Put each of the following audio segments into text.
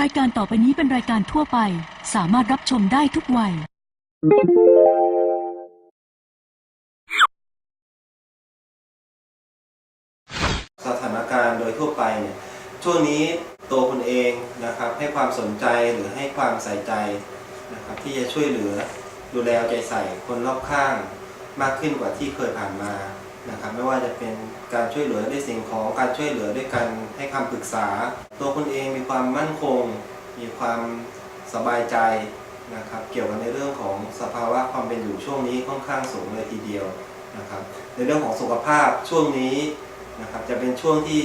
รายการต่อไปนี้เป็นรายการทั่วไป สามารถรับชมได้ทุกวัย สถานการณ์โดยทั่วไปเนี่ยช่วงนี้ตัวคุณเองนะครับให้ความสนใจหรือให้ความใส่ใจนะครับที่จะช่วยเหลือดูแลเอาใจใส่คนรอบข้างมากขึ้นกว่าที่เคยผ่านมา นะครับไม่ว่าจะเป็นการช่วยเหลือด้วยสิ่งของการช่วยเหลือด้วยการให้คำปรึกษา ตัวคุณเองมีความมั่นคง มีความสบายใจนะครับเกี่ยวกับในเรื่องของสภาวะความเป็นอยู่ช่วงนี้ค่อนข้างสูงเลยทีเดียวนะครับในเรื่องของสุขภาพช่วงนี้นะครับจะเป็นช่วงที่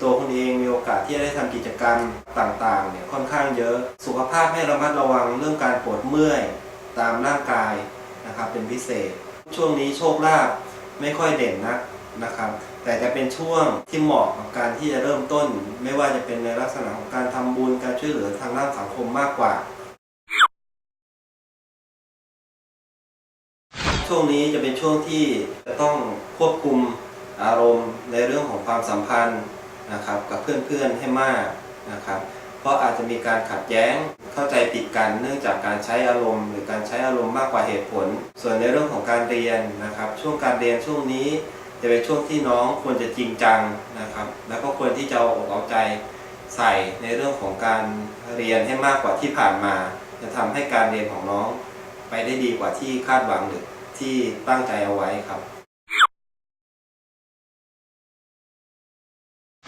ตัวคุณเองมีโอกาสที่จะได้ทำกิจกรรมต่างๆเนี่ยค่อนข้างเยอะ สุขภาพให้ระมัดระวังเรื่องการปวดเมื่อยตามร่างกายนะครับเป็นพิเศษ ช่วงนี้โชคลาภ ไม่ค่อยเด่นนักนะครับ แต่จะเป็นช่วงที่เหมาะกับการที่จะเริ่มต้น ไม่ว่าจะเป็นในลักษณะของการทำบุญการช่วยเหลือทางด้านสังคมมากกว่า ช่วงนี้จะเป็นช่วงที่จะต้องควบคุมอารมณ์ในเรื่องของความสัมพันธ์นะครับ กับเพื่อนๆให้มากนะครับ เพราะอาจจะมีการขัดแย้ง เข้าใจผิดกันเนื่องจากการใช้อารมณ์ หรือการใช้อารมณ์มากกว่าเหตุผล ส่วนในเรื่องของการเรียนนะครับ ช่วงการเรียนช่วงนี้จะเป็นช่วงที่น้องควรจะจริงจังนะครับ แล้วก็ควรที่จะเอาอกเอาใจใส่ในเรื่องของการเรียนให้มากกว่าที่ผ่านมา จะทำให้การเรียนของน้องไปได้ดีกว่าที่คาดหวังหรือที่ตั้งใจเอาไว้ครับ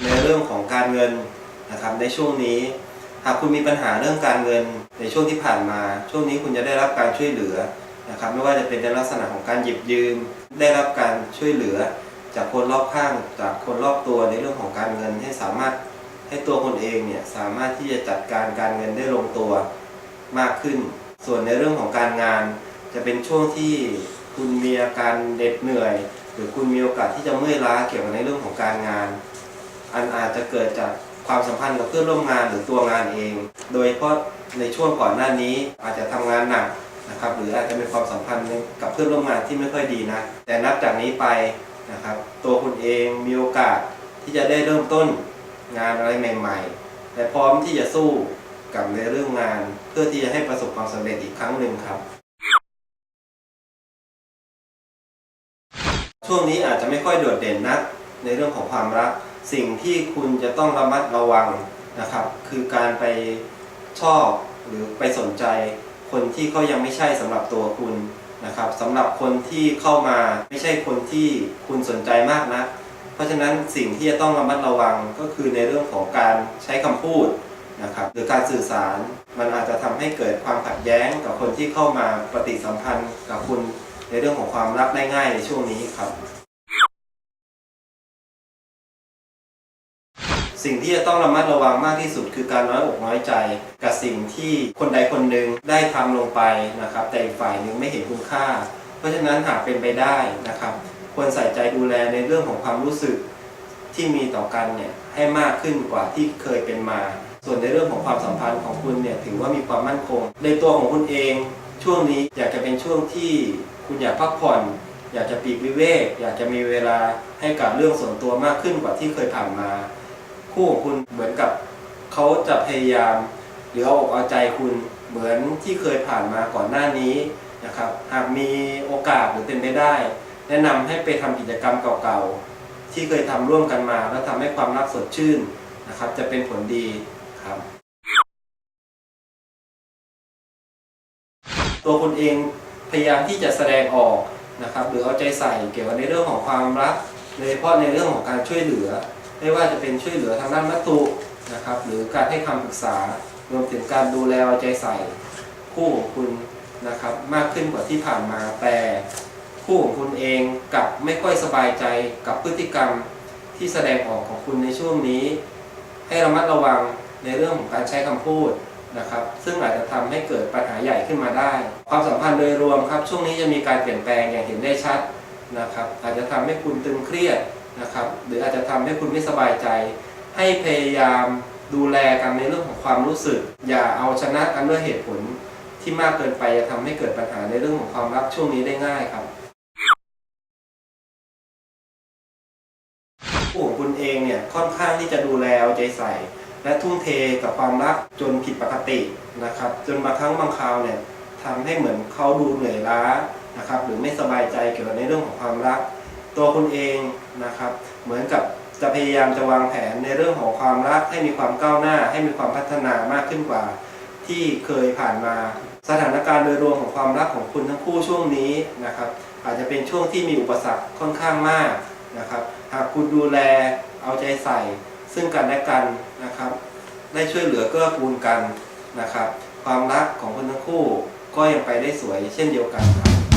ในเรื่องของการเงินนะครับในช่วงนี้ หากคุณมีปัญหาเรื่องการเงินในช่วงที่ผ่านมา ช่วงนี้คุณจะได้รับการช่วยเหลือนะครับไม่ว่าจะเป็นในลักษณะของการหยิบยืม ได้รับการช่วยเหลือ จากคนรอบข้าง จากคนรอบตัวในเรื่องของการเงินให้สามารถให้ตัวคนเองเนี่ยสามารถที่จะจัดการการเงินได้ลงตัวมากขึ้น ส่วนในเรื่องของการงาน จะเป็นช่วงที่คุณมีอาการเหน็ดเหนื่อย หรือคุณมีโอกาสที่จะเมื่อยล้าเกี่ยวกับในเรื่องของการงาน อันอาจจะเกิดจาก ความสัมพันธ์กับเพื่อนร่วมงานหรือตัวงานเอง โดยเฉพาะในช่วงก่อนหน้านี้อาจจะทำงานหนักนะครับหรืออาจจะเป็นความสัมพันธ์กับเพื่อนร่วมงานที่ไม่ค่อยดีนะ แต่นับจากนี้ไปนะครับตัวคุณเองมีโอกาสที่จะได้เริ่มต้นงานอะไรใหม่ ๆ และพร้อมที่จะสู้กับในเรื่องงาน เพื่อที่จะให้ประสบความสำเร็จอีกครั้งหนึ่งครับ ช่วงนี้อาจจะไม่ค่อยโดดเด่นนักในเรื่องของความรัก สิ่งที่คุณจะต้องระมัดระวังนะครับ คือการไปชอบหรือไปสนใจคนที่เขายังไม่ใช่สำหรับตัวคุณนะครับสำหรับคนที่เข้ามาไม่ใช่คนที่คุณสนใจมากนะเพราะฉะนั้นสิ่งที่จะต้องระมัดระวังก็คือในเรื่องของการใช้คำพูดนะครับหรือการสื่อสารมันอาจจะทำให้เกิดความขัดแย้งกับคนที่เข้ามาปฏิสัมพันธ์กับคุณในเรื่องของความรักได้ง่ายในช่วงนี้ครับ สิ่งที่จะต้องระมัดระวังมากที่สุด คือการน้อยอกน้อยใจ กับสิ่งที่คนใดคนหนึ่งได้ทำลงไปนะครับ แต่อีกฝ่ายหนึ่งไม่เห็นคุณค่า เพราะฉะนั้นหากเป็นไปได้นะครับ ควรใส่ใจดูแลในเรื่องของความรู้สึกที่มีต่อกันเนี่ยให้มากขึ้นกว่าที่เคยเป็นมา ส่วนในเรื่องของความสัมพันธ์ของคุณเนี่ยถือว่ามีความมั่นคง ในตัวของคุณเองช่วงนี้อยากจะเป็นช่วงที่คุณอยากพักผ่อน อยากจะปีกวิเวก อยากจะมีเวลาให้กับเรื่องส่วนตัวมากขึ้นกว่าที่เคยผ่านมา คู่ของคุณเหมือนกับเขาจะพยายาม หรือเอาอกเอาใจคุณเหมือนที่เคยผ่านมาก่อนหน้านี้นะครับหากมีโอกาสหรือเป็นไปได้ แนะนำให้ไปทำกิจกรรมเก่าๆ ที่เคยทำร่วมกันมา แล้วทำให้ความรักสดชื่นนะครับ จะเป็นผลดีครับ ตัวคุณเองพยายามที่จะแสดงออกนะครับ หรือเอาใจใส่เกี่ยวกับในเรื่องของความรักโดยเฉพาะในเรื่องของการช่วยเหลือ ไม่ว่าจะเป็นช่วยเหลือทางด้านวัตถุนะครับ หรือการให้คำปรึกษารวมถึงการดูแลเอาใจใส่คู่ของคุณนะครับ มากขึ้นกว่าที่ผ่านมาแต่คู่ของคุณเองกับไม่ค่อยสบายใจกับพฤติกรรมที่แสดงออกของคุณในช่วงนี้ ให้ระมัดระวังในเรื่องของการใช้คำพูดนะครับ ซึ่งอาจจะทำให้เกิดปัญหาใหญ่ขึ้นมาได้ ความสัมพันธ์โดยรวมครับ ช่วงนี้จะมีการเปลี่ยนแปลงอย่างเห็นได้ชัดนะครับ อาจจะทำให้คุณตึงเครียด นะครับ หรืออาจจะทำให้คุณไม่สบายใจ ให้พยายามดูแลกันในเรื่องของความรู้สึก อย่าเอาชนะกันด้วยเหตุผลที่มากเกินไปจะทำให้เกิดปัญหาในเรื่องของความรักช่วงนี้ได้ง่ายครับผู้ของคุณเองเนี่ยค่อนข้างที่จะดูแลเอาใจใส่ และทุ่มเทกับความรักจนผิดปกตินะครับ จนบางครั้งบางคราวเนี่ยทำให้เหมือนเขาดูเหนื่อยล้านะครับ หรือไม่สบายใจเกี่ยวกับในเรื่องของความรัก ตัวคุณเองนะครับ เหมือนกับจะพยายามจะวางแผนในเรื่องของความรักให้มีความก้าวหน้า ให้มีความพัฒนามากขึ้นกว่า ที่เคยผ่านมา สถานการณ์โดยรวมของความรักของคุณทั้งคู่ช่วงนี้นะครับ อาจจะเป็นช่วงที่มีอุปสรรคค่อนข้างมากนะครับ หากคุณดูแลเอาใจใส่ ซึ่งกันและกันนะครับ ได้ช่วยเหลือเกื้อกูลกันนะครับ ความรักของคนทั้งคู่ก็ยังไปได้สวยเช่นเดียวกันครับ